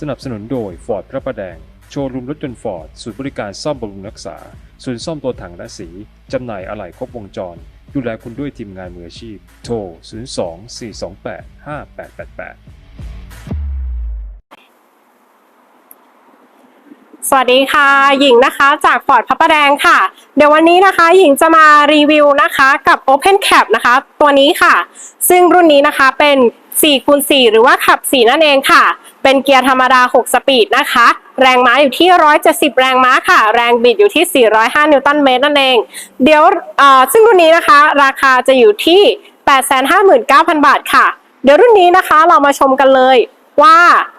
สนับสนุนโดย Ford พระประแดง โชว์รูมรถยนต์ฟอร์ดศูนย์บริการซ่อมบำรุงรักษา ศูนย์ซ่อมตัวถังและสี จำหน่ายอะไหล่ครบวงจร ดูแลคุณด้วยทีมงานมืออาชีพ โทร 02 428 5888สวัสดีค่ะ หญิงนะคะจากฟอร์ดพระประแดงค่ะ เดี๋ยววันนี้นะคะหญิงจะมารีวิวนะคะกับ Open Cap นะคะ ตัวนี้ค่ะ ซึ่งรุ่นนี้นะคะเป็น4คูณ4หรือว่าขับ 4 นั่นเองค่ะ เป็นเกียร์ธรรมดา 6 สปีดนะคะ แรงม้าอยู่ที่ 170 แรงม้าค่ะ แรงบิดอยู่ที่ 405 นิวตันเมตรนั่นเอง เดี๋ยวเอ่อซึ่งรุ่นนี้นะคะ ราคาจะอยู่ที่ 859,000 บาทค่ะ เดี๋ยวรุ่นนี้นะคะเรามาชมกันเลยว่า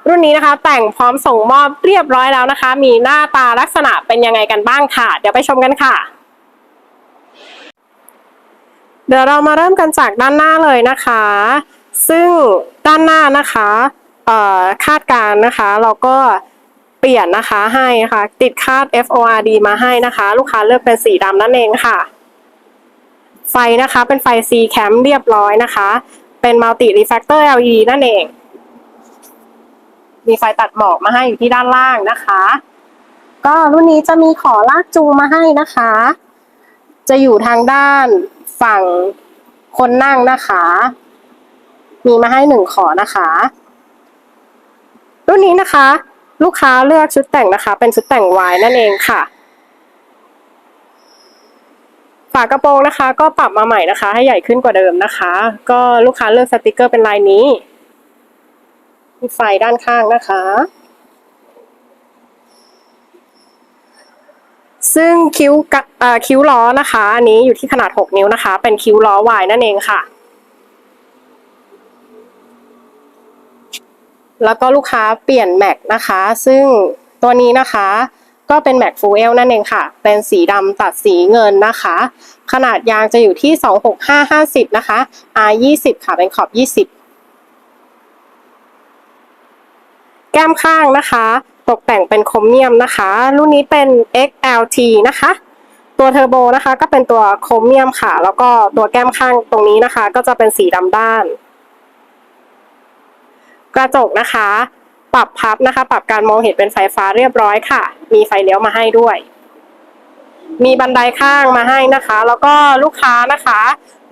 รุ่นนี้นะคะแต่งพร้อมส่งมอบเรียบร้อยแล้วนะคะ มีหน้าตาลักษณะเป็นยังไงกันบ้างค่ะ เดี๋ยวไปชมกันค่ะ เดี๋ยวเรามาเริ่มกันจากด้านหน้าเลยนะคะ ซึ่งด้านหน้านะคะ คาดการนะคะเราก็เปลี่ยนนะคะให้นะคะติดคาด FORD มาให้นะคะ ลูกค้าเลือกเป็นสีดำนั่นเองค่ะ ไฟนะคะเป็นไฟ C cam เรียบร้อยนะคะ เป็น multi reflector LED นั่นเอง มีไฟตัดหมอกมาให้อยู่ที่ด้านล่างนะคะ ก็รุ่นนี้จะมีขอลากจูงมาให้นะคะ จะอยู่ทางด้านฝั่งคนนั่งนะคะ มีมาให้หนึ่งขอนะคะ รุ่นนี้นะคะ ลูกค้าเลือกชุดแต่งนะคะ เป็นชุดแต่งวายนั่นเองค่ะ ฝากระโปรงนะคะ ก็ปรับมาใหม่นะคะ ให้ใหญ่ขึ้นกว่าเดิมนะคะ ก็ลูกค้าเลือกสติกเกอร์เป็นลายนี้มีไฟด้านข้างนะคะ ซึ่งคิ้วกะคิ้วล้อนะคะ อันนี้อยู่ที่ขนาด 6 นิ้วนะคะ เป็นคิ้วล้อวายนั่นเองค่ะ แล้วก็ลูกค้าเปลี่ยนแม็กนะคะ ซึ่งตัวนี้นะคะก็เป็นแม็กฟูเอลนั่นเองค่ะ เป็นสีดำตัดสีเงินนะคะ ขนาดยางจะอยู่ที่ 26550 นะคะ R 20ค่ะ เป็นขอบ 20 แก้มข้างนะคะ ตกแต่งเป็นโครเมียมนะคะ รุ่นนี้เป็น XLT นะคะ ตัวเทอร์โบนะคะ ก็เป็นตัวโครเมียมค่ะ แล้วก็ตัวแก้มข้างตรงนี้นะคะ ก็จะเป็นสีดำด้าน กระจกนะคะ ปรับพับนะคะ ปรับการมองเห็นเป็นไฟฟ้าเรียบร้อยค่ะ มีไฟเลี้ยวมาให้ด้วย มีบันไดข้างมาให้นะคะ แล้วก็ลูกค้านะคะ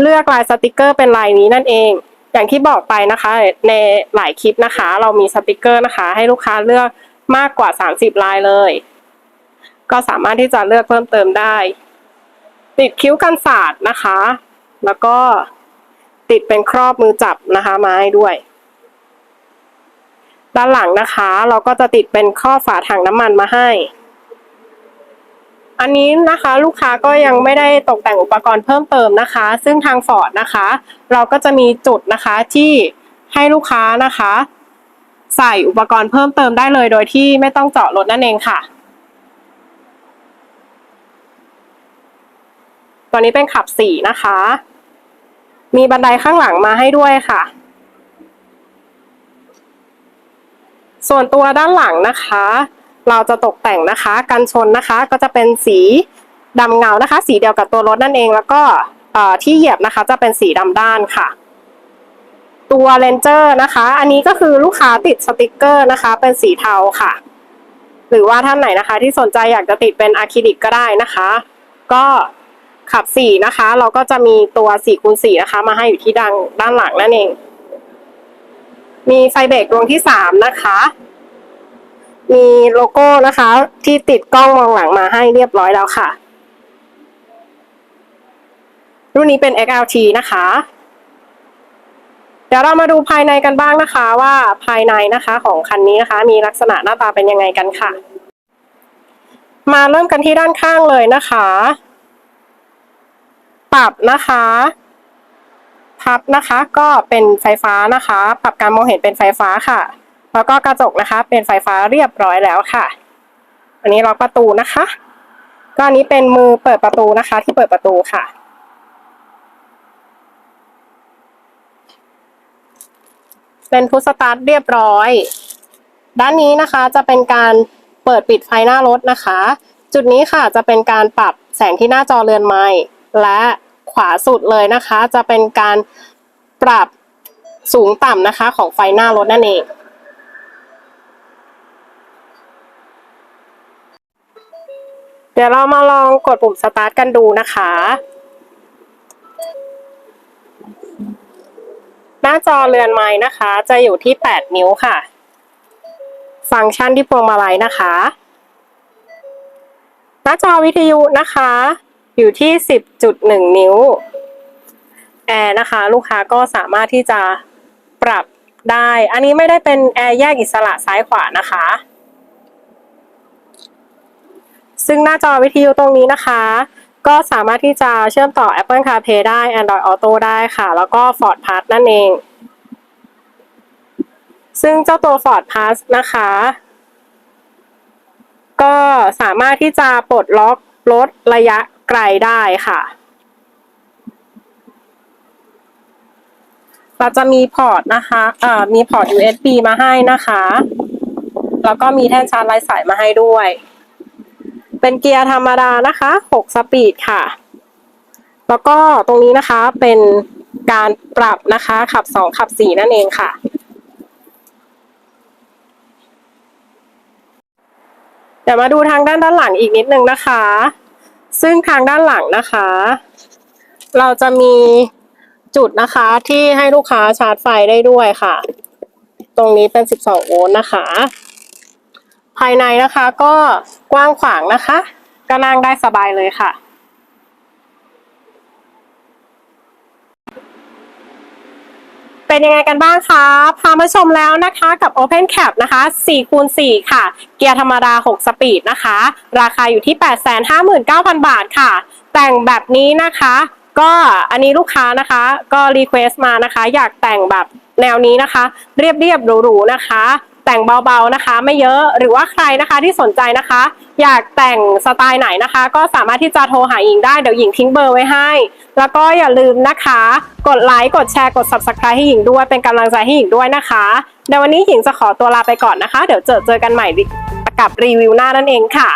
เลือกลายสติกเกอร์เป็นลายนี้นั่นเอง อย่างที่บอกไปนะคะ ในหลายคลิปนะคะ เรามีสติกเกอร์นะคะ ให้ลูกค้าเลือกมากกว่า 30 ลายเลย ก็สามารถที่จะเลือกเพิ่มเติมได้ ติดคิ้วกันศาสตร์นะคะ แล้วก็ติดเป็นครอบมือจับนะคะมาให้ด้วย ด้านหลังนะคะ เราก็จะติดเป็นข้อฝาถังน้ำมันมาให้ อันนี้นะคะลูกค้าก็ยังไม่ได้ตกแต่งอุปกรณ์เพิ่มเติมนะคะ ซึ่งทางฟอร์ดนะคะ เราก็จะมีจุดนะคะที่ให้ลูกค้านะคะ ใส่อุปกรณ์เพิ่มเติมได้เลยโดยที่ไม่ต้องเจาะรถนั่นเองค่ะตัวนี้เป็นขับสี่นะคะ มีบันไดข้างหลังมาให้ด้วยค่ะ ส่วนตัวด้านหลังนะคะ เราจะตกแต่งนะคะกันชนนะคะก็จะเป็นสีดำเงานะคะ สีเดียวกับตัวรถนั่นเอง แล้วก็ที่เหยียบนะคะจะเป็นสีดำด้านค่ะ ตัวเลนเจอร์นะคะ อันนี้ก็คือลูกค้าติดสติกเกอร์นะคะ เป็นสีเทาค่ะ หรือว่าท่านไหนนะคะ ที่สนใจอยากจะติดเป็นอะคริลิกก็ได้นะคะ ก็ขับสีนะคะ เราก็จะมีตัว4คูณ4นะคะ มาให้อยู่ที่ดังด้านหลังนั่นเอง มีไฟเบรกดวงที่สามนะคะ มีโลโก้นะคะ ที่ติดกล้องมองหลังมาให้เรียบร้อยแล้วค่ะ รุ่นนี้เป็น XLT นะคะ เดี๋ยวเรามาดูภายในกันบ้างนะคะว่าภายในนะคะของคันนี้นะคะ มีลักษณะหน้าตาเป็นยังไงกันค่ะ มาเริ่มกันที่ด้านข้างเลยนะคะ ปรับนะคะ พับนะคะ ก็เป็นไฟฟ้านะคะ ปรับการมองเห็นเป็นไฟฟ้าค่ะ แล้วก็กระจกนะคะ เป็นไฟฟ้าเรียบร้อยแล้วค่ะ อันนี้ล็อกประตูนะคะ ก็อันนี้เป็นมือเปิดประตูนะคะ ที่เปิดประตูค่ะเป็นพุทสตาร์ทเรียบร้อย ด้านนี้นะคะจะเป็นการเปิดปิดไฟหน้ารถนะคะ จุดนี้ค่ะจะเป็นการปรับแสงที่หน้าจอเรือนไม้และ ขวาสุดเลยนะคะ จะเป็นการปรับสูงต่ำนะคะของไฟหน้ารถนั่นเอง เดี๋ยวเรามาลองกดปุ่มสตาร์ทกันดูนะคะ หน้าจอเรือนไม้นะคะ จะอยู่ที่ 8 นิ้วค่ะ ฟังก์ชันที่พวงมาลัยนะคะ หน้าจอวิทยุนะคะ อยู่ที่ 10.1 นิ้ว แอร์นะคะ ลูกค้าก็สามารถที่จะปรับได้ อันนี้ไม่ได้เป็นแอร์แยกอิสระซ้ายขวานะคะ ซึ่งหน้าจอวิทยุตรงนี้นะคะ ก็สามารถที่จะเชื่อมต่อ Apple CarPlay ได้ Android Auto ได้ค่ะ แล้วก็ Ford Pass นั่นเอง ซึ่งเจ้าตัว Ford Pass นะคะ ก็สามารถที่จะปลดล็อกรถระยะ ไกลได้ค่ะ เราจะมีพอร์ตนะคะเอ่อมีพอร์ต USB มาให้นะคะ แล้วก็มีแท่นชาร์จไร้สายมาให้ด้วย เป็นเกียร์ธรรมดานะคะ 6 สปีดค่ะ แล้วก็ตรงนี้นะคะเป็นการปรับนะคะ ขับ 2 ขับ 4 นั่นเองค่ะเดี๋ยวมาดูทางด้านด้านหลังอีกนิดนึงนะคะ ซึ่งทางด้านหลังนะคะ เราจะมีจุดนะคะที่ให้ลูกค้าชาร์จไฟได้ด้วยค่ะ ตรงนี้เป็น 12 โวลต์นะคะ ภายในนะคะก็กว้างขวางนะคะ ก็นั่งได้สบายเลยค่ะ เป็นยังไงกันบ้างคะ พามาชมแล้วนะคะกับ Open Cap นะคะ4คูณ4ค่ะ เกียร์ธรรมดา 6 สปีดนะคะ ราคาอยู่ที่ 859,000 บาทค่ะ แต่งแบบนี้นะคะ ก็อันนี้ลูกค้านะคะ ก็รีเควสต์มานะคะ อยากแต่งแบบแนวนี้นะคะ เรียบเรียบๆหรูๆนะคะ แต่งเบาๆนะคะ ไม่เยอะหรือว่าใครนะคะที่สนใจนะคะ อยากแต่งสไตล์ไหนนะคะ ก็สามารถที่จะโทรหาหญิงได้เดี๋ยวหญิงทิ้งเบอร์ไว้ให้ แล้วก็อย่าลืมนะคะ กดไลค์กดแชร์กด subscribe ให้หญิงด้วยเป็นกำลังใจให้หญิงด้วยนะคะเดี๋ยววันนี้หญิงจะขอตัวลาไปก่อนนะคะ เดี๋ยวเจอเจอกันใหม่กับรีวิวหน้านั่นเองค่ะ